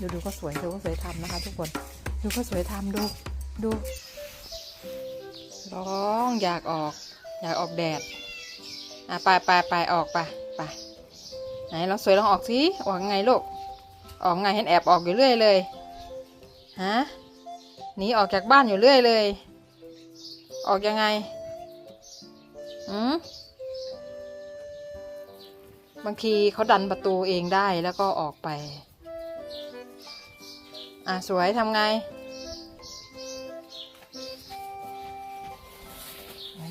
ดูดูก็สวยดูก็สวยทำนะคะ ทุกคน ดูก็สวยทำดู ดู ร้องอยากออก อยากออกแดด อะไปไปไปออกไปไปไหนเราสวยลองออกสิออกไงลูก ออกไงเห็นแอบออกอยู่เรื่อยเลย ฮะ หนีออกจากบ้านอยู่เรื่อยเลย ออกยังไง อืมบางทีเขาดันประตูเองได้แล้วก็ออกไป อะ สวยทำไง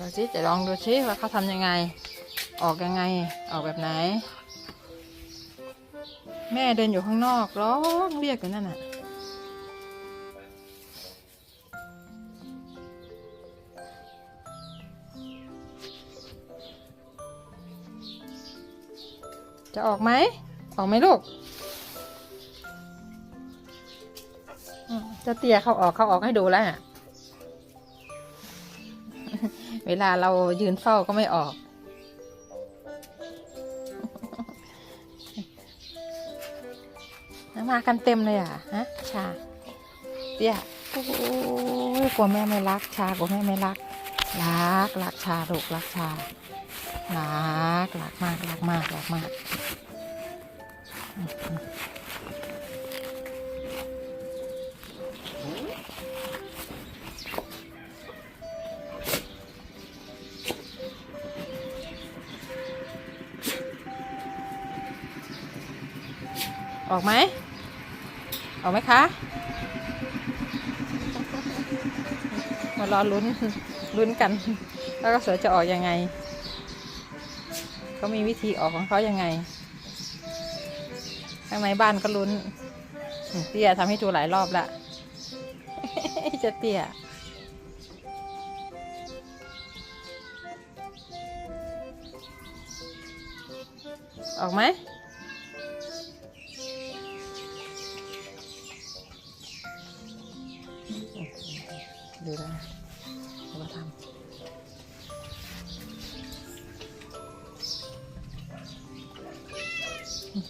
ดูสิจะลองดูสิว่าเขาทำยังไง ออกยังไง ออกแบบไหน แม่เดินอยู่ข้างนอกร้องเรียกอยู่นั่นน่ะจะออกไหม ออกไหมลูก จะเตียเขาออกเขาออกให้ดูแล้วเวลาเรายืนเฝ้าก็ไม่ออก มากันเต็มเลยอะ ฮะ ชา เตี้ยโอ้ยกลัวแม่ไม่รัก ชากลัวแม่ไม่รัก รักรักชาลูกรักชา รักรักมากรักมากรักมาก ออกไหมออกไหมคะมารอลุ้นลุ้นกัน แล้วก็เสือจะออกยังไงเขามีวิธีออกของเขายังไงข้างในบ้านก็ลุ้นเตี้ยทำให้ดูหลายรอบละจะเตี้ยออกไหม ดูนะดูมาทำ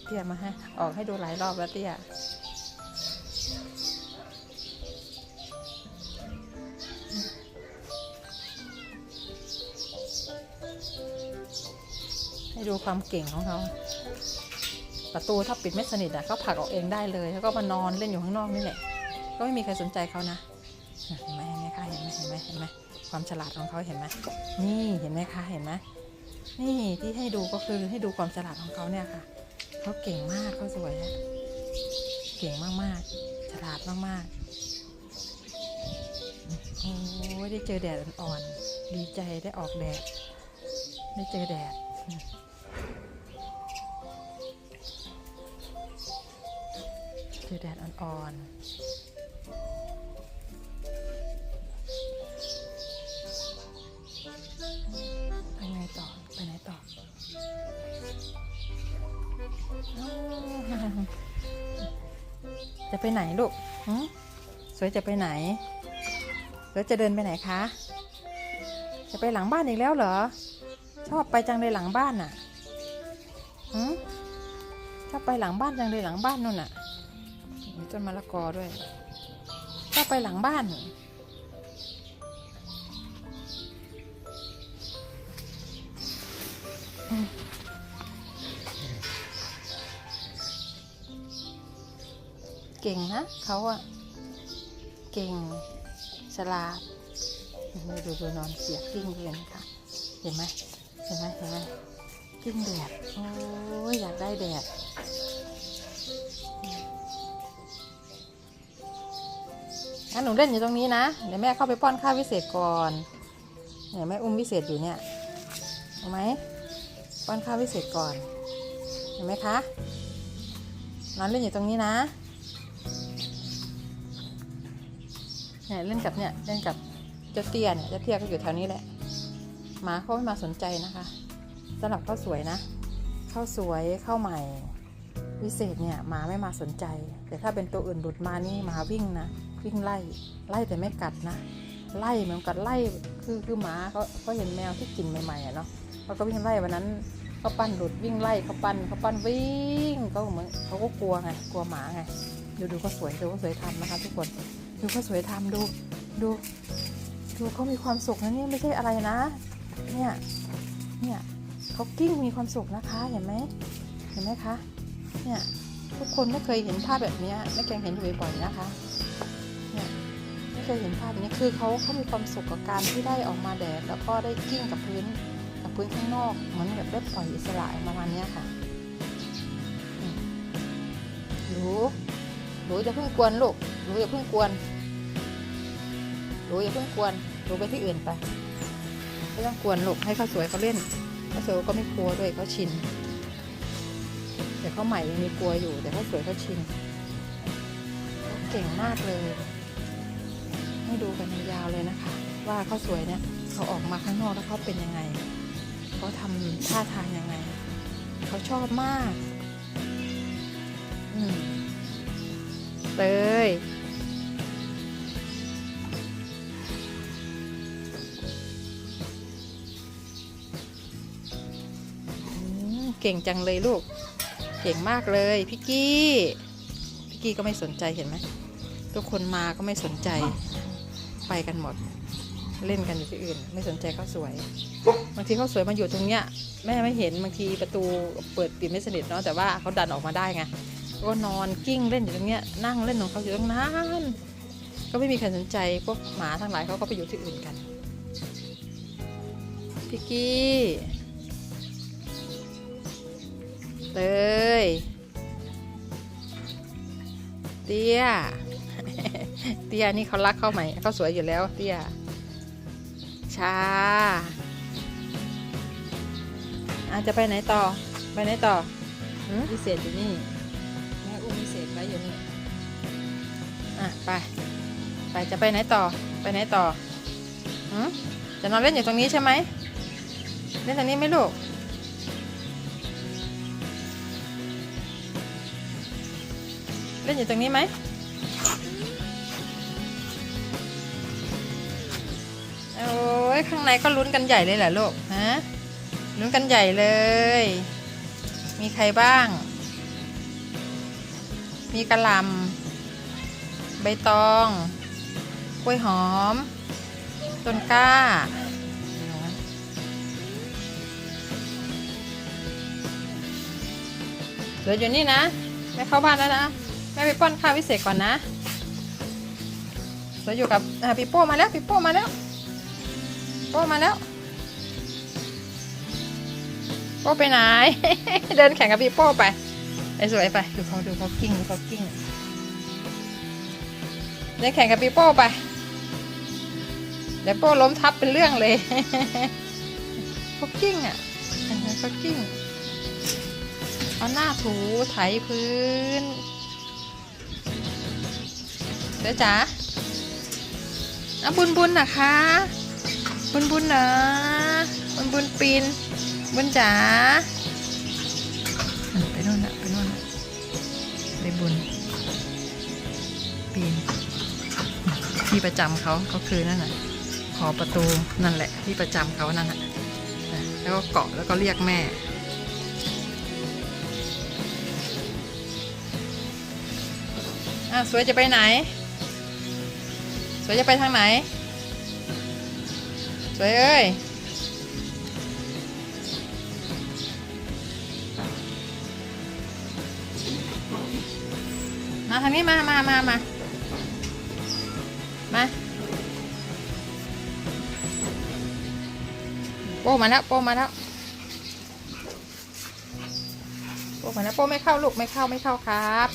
เตี้ยมาให้ออกให้ดูหลายรอบแล้วเตี้ยให้ดูความเก่งของเขา ประตูถ้าปิดไม่สนิทอะก็ผลักออกเองได้เลย แล้วก็มานอนเล่นอยู่ข้างนอกนี่แหละ ก็ไม่มีใครสนใจเขานะเห็นไหมเห็นไหมคะเห็นไหมเห็นไหมเห็นไหมความฉลาดของเขาเห็นไหมนี่เห็นไหมคะเห็นไหมนี่ที่ให้ดูก็คือให้ดูความฉลาดของเขาเนี่ยค่ะเขาเก่งมากเขาสวยเก่งมากๆ ฉลาดมากๆโอ้ยได้เจอแดดอ่อนๆดีใจได้ออกแดด ได้เจอแดดเจอแดดอ่อนๆ จะไปไหนลูกสวยจะไปไหนสวยจะเดินไปไหนคะ จะไปหลังบ้านอีกแล้วเหรอ ชอบไปจังเลยหลังบ้านน่ะชอบไปหลังบ้านจังเลยหลังบ้านนู่นน่ะมีต้นมะละกอด้วยชอบไปหลังบ้าน เก่งนะเขาอะเก่งฉลาดดูดูดูนอนเสียกิ้งเลยนะคะเห็นไหมเห็นไหมเห็นไหมกิ้งแดดโอ้ยอยากได้แดดงั้นหนูเล่นอยู่ตรงนี้นะ เดี๋ยวแม่เข้าไปป้อนข้าววิเศษก่อนเนี่ยแม่อุ้มวิเศษอยู่เนี่ยเห็นไหมป้อนข้าววิเศษก่อน เห็นไหมคะนอนเล่นอยู่ตรงนี้นะ เนี่ยเล่นกับเนี่ยเล่นกับเจ้าเตี้ยเนี่ยเจ้าเตี้ยก็อยู่แถวนี้แหละหมาเขาไม่มาสนใจนะคะสำหรับข้าวสวยนะข้าวสวยข้าวใหม่วิเศษเนี่ยหมาไม่มาสนใจ แต่ถ้าเป็นตัวอื่นหลุดมานี่หมาวิ่งนะวิ่งไล่ไล่แต่ไม่กัดนะไล่เหมือนกัดไล่คือคือหมาเขาเขาเห็นแมวที่กินใหม่ๆอะเนาะเขาก็วิ่งไล่วันนั้นเขาปั้นหลุดวิ่งไล่เขาปั้นเขาปั้นวิ่งเขาเหมือนเขาก็กลัวไงกลัวหมาไงดูดูเขาสวยดูเขาสวยทำนะคะ ทุกคน ดูเขาสวยทำดู ดูดูเขามีความสุขนะเนี่ยไม่ใช่อะไรนะ เนี่ย เนี่ยเขากิ้งมีความสุขนะคะเห็นไหมเห็นไหมคะ เนี่ยทุกคนไม่เคยเห็นภาพแบบนี้แม่แกงเห็นอยู่บ่อยๆนะคะเนี่ยไม่เคยเห็นภาพแบบนี้คือเขาเขามีความสุขกับการที่ได้ออกมาแดดแล้วก็ได้กิ้งกับพื้นกับพื้นข้างนอกเหมือนแบบได้ปล่อยอิสระประมาณนี้ค่ะอืมหนู หนูจะเพิ่งกวนลูกหนูอย่าเพิ่งกวนหนูอย่าเพิ่งกวนหนูไปที่อื่นไปไม่ต้องกวนลูกให้เขาสวยเขาเล่นเขาสวยก็ไม่กลัวด้วยเขาชินแต่เขาใหม่ยังมีกลัวอยู่ แต่เขาสวยเขาชินเก่งมากเลย ให้ดูกันยาวเลยนะคะ ว่าเขาสวยเนี่ยเขาออกมาข้างนอกแล้วเขาเป็นยังไงเขาทำท่าทางยังไงเขาชอบมาก อืม เตยเก่งจังเลยลูก เก่งมากเลยพี่กี้พี่กี้ก็ไม่สนใจเห็นไหมทุกคนมาก็ไม่สนใจ ไปกันหมด เล่นกันอยู่ที่อื่น ไม่สนใจเขาสวย บางทีเขาสวยมาอยู่ตรงเนี้ยแม่ไม่เห็นบางทีประตูเปิดปิดไม่สนิทเนาะแต่ว่าเขาดันออกมาได้ไง ก็นอนกิ้งเล่นอยู่ตรงเนี้ยนั่งเล่นของเขาอยู่ตรงนั้นก็ไม่มีใครสนใจพวกหมาทั้งหลายเขาก็ไปอยู่ที่อื่นกันพี่กี้เตยเตี้ยเตี้ยนี่เขารักเขาไหมเขาสวยอยู่แล้วเตี้ยชาอาจจะไปไหนต่อ ไปไหนต่อพิเศษอยู่นี่ อะไป ไปจะไปไหนต่อ ไปไหนต่อหืมจะนอนเล่นอยู่ตรงนี้ใช่ไหมเล่นตรงนี้ไหมลูก เล่นอยู่ตรงนี้ไหมโอ้ยข้างในก็ลุ้นกันใหญ่เลยแหละลูกฮะลุ้นกันใหญ่เลย มีใครบ้าง มีกระลำ ใบตอง กล้วยหอม ต้นกล้า เหลืออยู่นี่นะ แม่เข้าบ้านแล้วนะ แม่ไปป้อนข้าวพิเศษก่อนนะเหลืออยู่กับอ่าปีโป้มาแล้วปีโป้มาแล้ว โป้มาแล้ว โป้ไปไหน เดินแข่งกับพี่โป้ไปไอ้สวยไป ดูเขาดูเขากิ้งดูเขากิ้ง แข่งกับพี่โป้ไป เดี๋ยวโป้ล้มทับเป็นเรื่องเลยเขากิ้งอะเขากิ้ง เอาหน้าถูไถพื้นเดี๋ยวจ๋าเอาบุญบุญนะคะ บุญบุญนะบุญบุญปีน บุญจ๋าไปโน่นนะไปโน่นนะไปบุญปีน ที่ประจำเขาเขาคือนั่นน่ะขอประตูนั่นแหละ ที่ประจำเขานั่นน่ะอะแล้วก็เกาะแล้วก็เรียกแม่อะสวยจะไปไหน สวยจะไปทางไหน สวยเอ้ยมาทางนี้มามามามา โป้มาแล้วโป้มาแล้วโป้มาแล้วโป้ไม่เข้าลูกไม่เข้าไม่เข้าครับ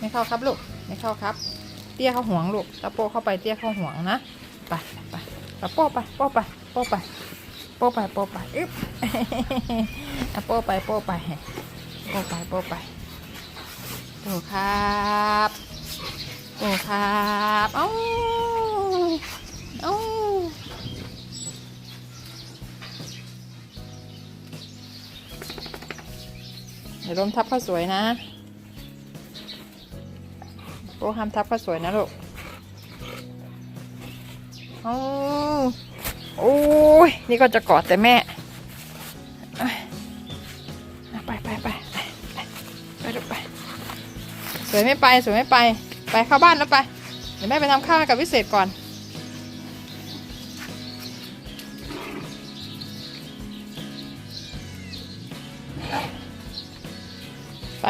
ไม่เข้าครับลูกไม่เข้าครับ เตี้ยเข้าห่วงลูกถ้าโป้เข้าไปเตี้ยเข้าห่วงนะไปไปไปโป้ไปโป้ไปโป้ไปโป้ไปโป้ไปอึ๊บอะโป้ไปโป้ไปโป้ไปโป้ไปโป้ครับโป้ครับเอ้าเอ้า อย่าล้มทับข้าวสวยนะโอ้ห้ามทับข้าวสวยนะลูกโอ้โอ้ยนี่ก็จะกอดแต่แม่ไปไปไปไปลูกไป สวยไม่ไปสวยไม่ไป ไปเข้าบ้านแล้วไป เดี๋ยวแม่ไปทำข้าวกับวิเศษก่อน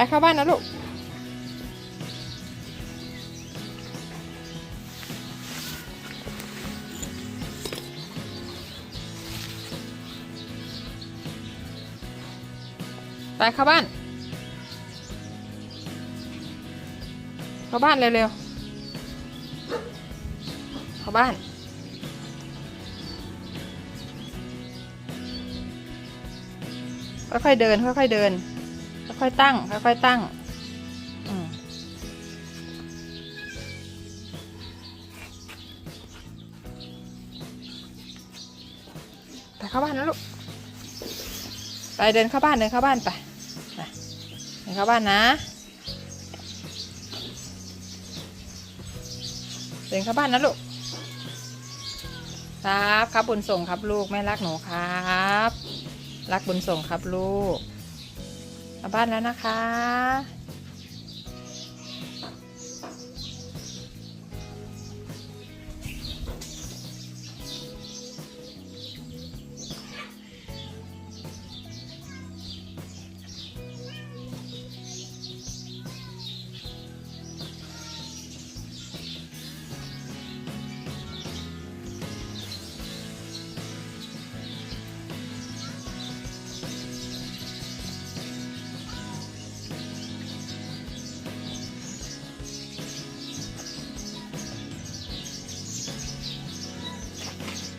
เข้าบ้านนะลูกไปเข้าบ้าน เข้าบ้านเร็วๆ เข้าบ้านค่อยๆเดินค่อยๆเดิน ค่อยๆตั้ง ค่อยๆตั้งอืมไปเข้าบ้านนะลูก ไปเดินเข้าบ้านเดินเข้าบ้านไปเดินเข้าบ้านนะ เดินเข้าบ้านนะลูก ครับ ครับบุญส่งครับลูกแม่รักหนูครับ รักบุญส่งครับลูก เข้าบ้านแล้วนะคะ